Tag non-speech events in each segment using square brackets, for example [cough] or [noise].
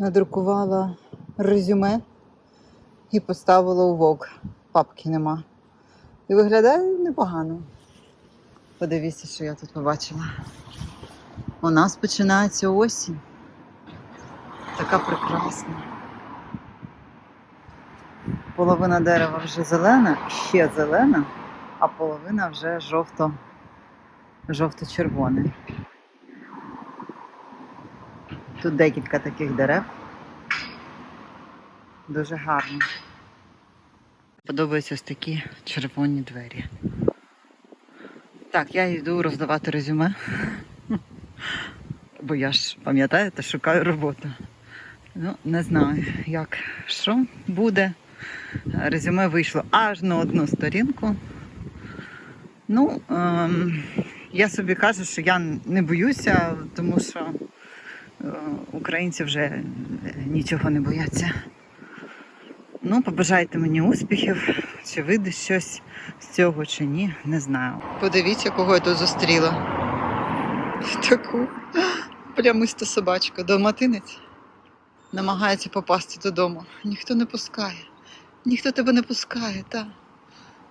надрукувала резюме і поставила у вок. Папки нема. І виглядає непогано. Подивіться, що я тут побачила. У нас починається осінь. Така прекрасна. Половина дерева вже зелена, ще зелена, а половина вже жовто, жовто-червона. Тут декілька таких дерев. Дуже гарно. Подобаються ось такі червоні двері. Так, я йду роздавати резюме. [laughs] Бо я ж, пам'ятаєте, шукаю роботу. Ну, не знаю, як що буде. Резюме вийшло аж на одну сторінку. Ну, ем, я собі кажу, що я не боюся, тому що українці вже нічого не бояться. Ну, побажайте мені успіхів, чи вийде щось з цього, чи ні, не знаю. Подивіться, кого я тут зустріла. Таку плямисту собачку, далматинець. Намагається попасти додому. Ніхто не пускає. Ніхто тебе не пускає, так.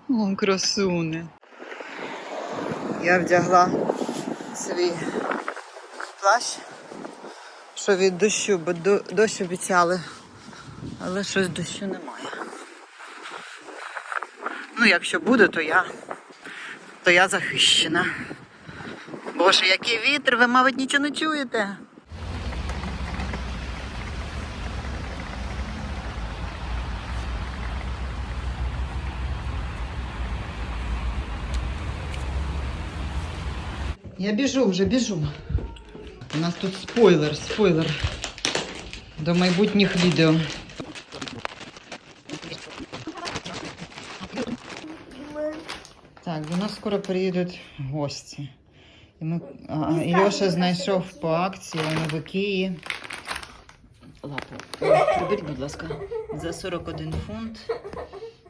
О, красуне. Я вдягла свій плащ, що від дощу, бо дощ обіцяли, але щось дощу немає. Ну, якщо буде, то я, то я захищена. Боже, який вітер, ви, мабуть, нічого не чуєте. Я біжу вже, біжу. У нас тут спойлер, спойлер до майбутніх відео. Так, до нас скоро приїдуть гості. І ми, а, Ільоша знайшов по акції Ікеї. Лапу. Приберіть, будь ласка. За 41 фунт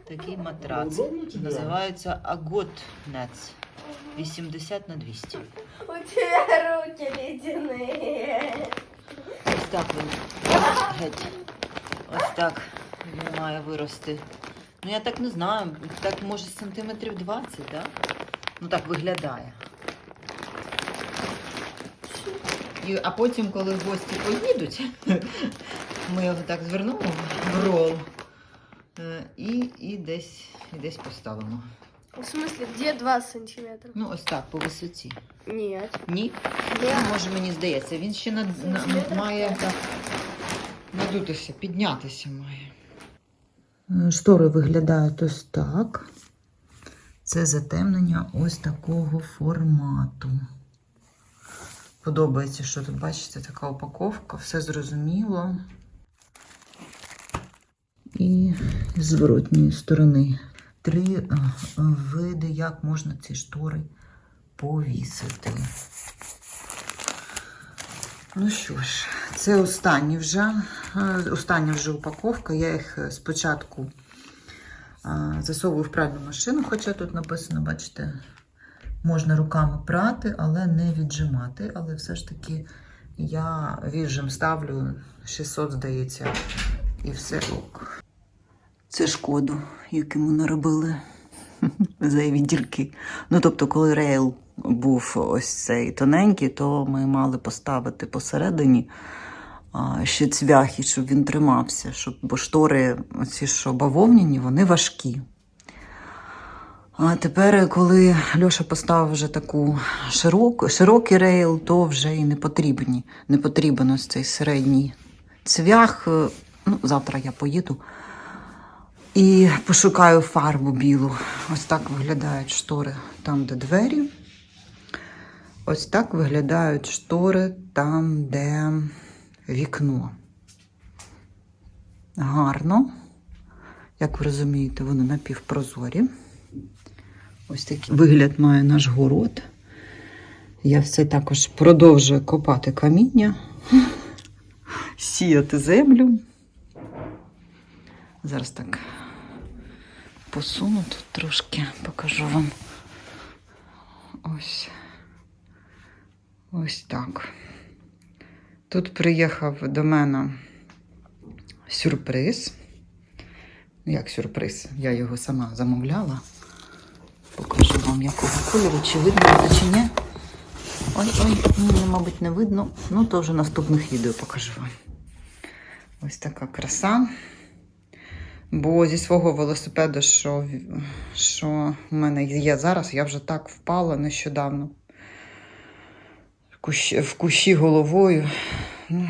такий матрац. Називається Агот Нец. 80 на 200. У тебя руки ледяные. Ось так він геть. Ось так він має вирости. Ну я так не знаю. Так може сантиметрів 20, так? Ну так виглядає. І, а потім, коли гості поїдуть, [laughs] ми його так звернемо в рол е, і, і, десь, і десь поставимо. В смысле, где 20 сантиметров? Ну, ось так, по висоті. Нет. Ні? Може, мені здається, він ще над, на, має так, надутися, піднятися має. Е, Штори виглядають ось так. Це затемнення ось такого формату. Подобається, що тут, бачите, така упаковка, все зрозуміло. І з зворотньої сторони три е, види, як можна ці штори повісити. Ну що ж, це останні вже, е, остання вже упаковка. Я їх спочатку е, засовую в пральну машину, хоча тут написано, бачите, можна руками прати, але не віджимати. Але все ж таки я віджим ставлю 600, здається, і все ок. Це шкоду, якому наробили [laughs] зайві дірки. Ну, тобто, коли рейл був ось цей тоненький, то ми мали поставити посередині ще цвяхи, щоб він тримався. Щоб, бо штори, оці що бавовняні, вони важкі. А тепер, коли Льоша поставив вже таку широку, широкий рейл, то вже і не потрібні. Не потрібен ось цей середній цвях. Ну, завтра я поїду і пошукаю фарбу білу. Ось так виглядають штори там, де двері. Ось так виглядають штори там, де вікно. Гарно. Як ви розумієте, вони напівпрозорі. Ось такий вигляд має наш город. Я все також продовжую копати каміння, [laughs] сіяти землю. Зараз так посуну тут трошки, покажу вам. Ось. Ось так. Тут приїхав до мене сюрприз. Як сюрприз? Я його сама замовляла. Покажу вам якого кольору, чи видно чи ні. Ой-ой, ні, мабуть, не видно. Ну, то вже наступних відео покажу вам. Ось така краса. Бо зі свого велосипеда, що, що в мене є зараз, я вже так впала нещодавно. В кущі, головою. Ну,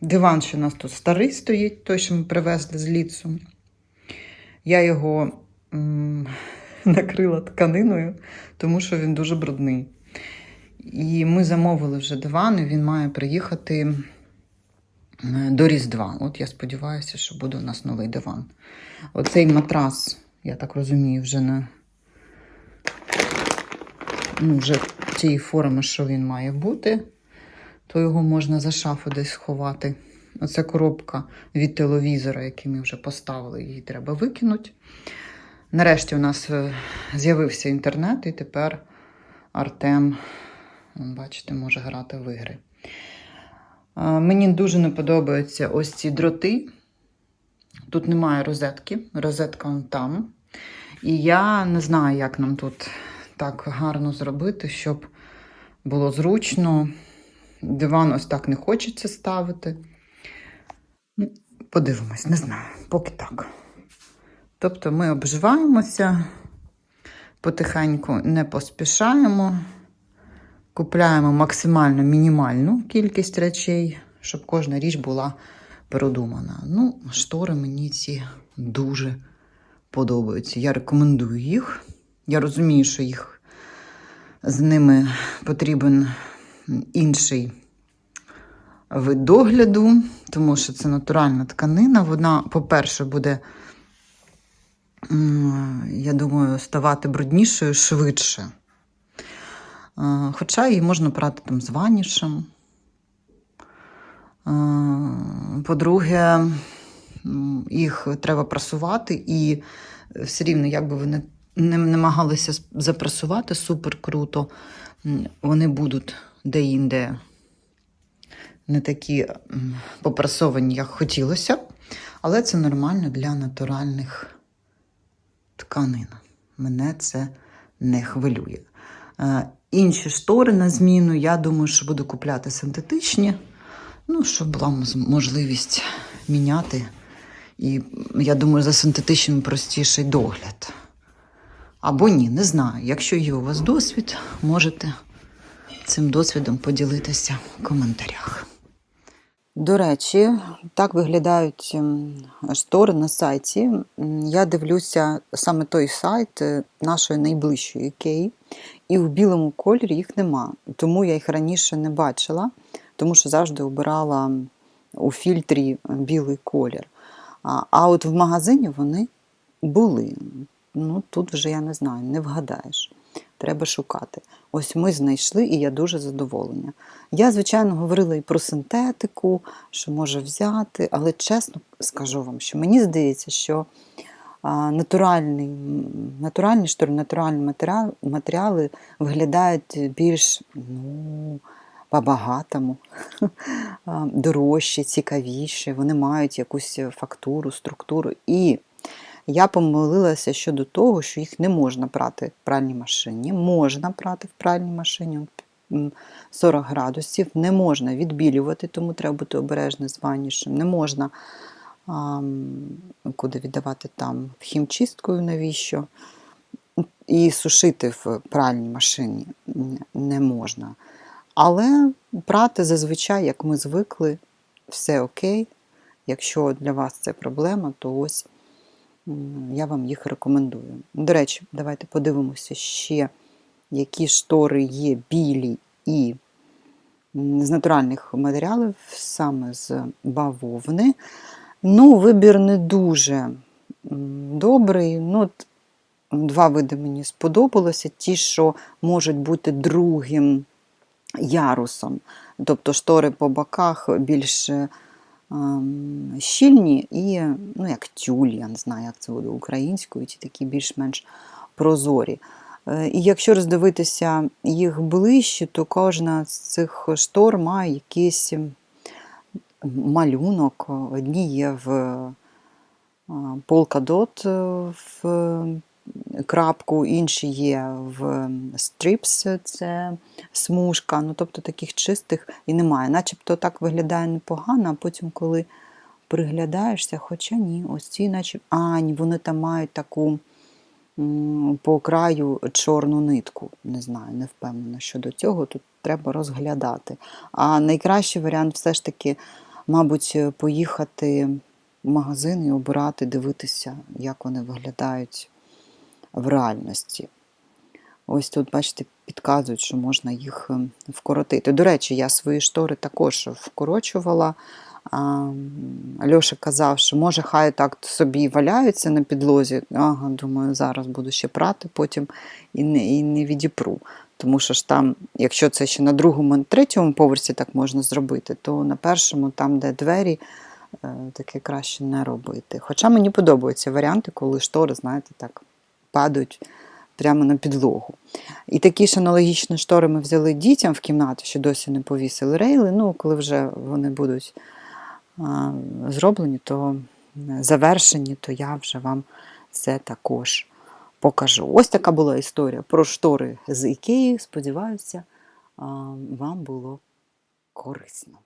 диван ще у нас тут старий стоїть, той, що ми привезли з ліцу. Я його м, [laughs] накрила тканиною, тому що він дуже брудний. І ми замовили вже диван, і він має приїхати до Різдва. От я сподіваюся, що буде у нас новий диван. Оцей матрас, я так розумію, вже не ну, вже тієї форми, що він має бути, то його можна за шафу десь сховати. Оце коробка від телевізора, який ми вже поставили, її треба викинути. Нарешті у нас е, з'явився інтернет, і тепер Артем, бачите, може грати в ігри. Мені дуже не подобаються ось ці дроти. Тут немає розетки, розетка он там. І я не знаю, як нам тут так гарно зробити, щоб було зручно. Диван ось так не хочеться ставити. Ну, Подивимось, не знаю, поки так. Тобто ми обживаємося, потихеньку не поспішаємо, купляємо максимально мінімальну кількість речей, щоб кожна річ була продумана. Ну, штори мені ці дуже подобаються. Я рекомендую їх. Я розумію, що їх з ними потрібен інший вид догляду, тому що це натуральна тканина. Вона, по-перше, буде, я думаю, ставати бруднішою швидше. Е, Хоча її можна прати там з ванішем. Е, По-друге, їх треба прасувати, і все рівно, як би ви не, намагалися запрасувати супер круто, вони будуть де-інде не такі попрасовані, як хотілося але це нормально для натуральних тканин. Мене це не хвилює. Інші штори на зміну, я думаю, що буду купляти синтетичні, ну, щоб була можливість міняти. І я думаю, за синтетичним простіший догляд. Або ні, не знаю. Якщо є у вас досвід, можете цим досвідом поділитися в коментарях. До речі, так виглядають ем, штори на сайті. Я дивлюся саме той сайт е, нашої найближчої Ікеї, і в білому кольорі їх нема. Тому я їх раніше не бачила, тому що завжди обирала у фільтрі білий колір. А от в магазині вони були. Ну, тут вже я не знаю, не вгадаєш. Треба шукати. Ось ми знайшли, і я дуже задоволена. Я, звичайно, говорила і про синтетику, що може взяти, але чесно скажу вам, що мені здається, що натуральний, натуральні штори, натуральні матеріали, виглядають більш ну, по-багатому, [laughs] а, дорожчі, цікавіші, вони мають якусь фактуру, структуру. І я помилилася щодо того, що їх не можна прати в пральній машині. Можна прати в пральній машині 40 градусів, не можна відбілювати, тому треба бути обережним з ванішем. Не можна а, куди віддавати там хімчисткою, навіщо. І сушити в пральній машині не можна. Але прати зазвичай, як ми звикли, все окей. Якщо для вас це проблема, то ось я вам їх рекомендую. До речі, давайте подивимося ще, які штори є білі і з натуральних матеріалів, саме з бавовни. Ну, вибір не дуже добрий. Ну, два види мені сподобалося. Ті, що можуть бути другим ярусом. Тобто штори по боках більш ем, щільні і, ну, як тюль, я не знаю, як це буде українською, ті такі більш-менш прозорі. Е, І якщо роздивитися їх ближче, то кожна з цих штор має якийсь малюнок. Одні є в полкадот в крапку, інші є в стріпс, це смужка. Ну, тобто таких чистих і немає. Начебто так виглядає непогано, а потім, коли приглядаєшся, хоча ні, ось ці, наче. А, ні, вони там мають таку по краю чорну нитку. Не знаю, не впевнена щодо цього. Тут треба розглядати. А найкращий варіант все ж таки, мабуть, поїхати в магазин і обирати, дивитися, як вони виглядають в реальності. Ось тут, бачите, підказують, що можна їх ем, вкоротити. До речі, я свої штори також вкорочувала. Льоша казав, що може хай так собі валяються на підлозі. Ага, думаю, зараз буду ще прати, потім і не, і не відіпру. Тому що ж там, якщо це ще на другому, третьому поверсі так можна зробити, то на першому, там, де двері, е, таке краще не робити. Хоча мені подобаються варіанти, коли штори, знаєте, так падають прямо на підлогу. І такі ж аналогічні штори ми взяли дітям в кімнату, що досі не повісили рейли. Ну, коли вже вони будуть а, зроблені, то е, завершені, то я вже вам це також покажу. Ось така була історія про штори з Ікеї. Сподіваюся, вам було корисно.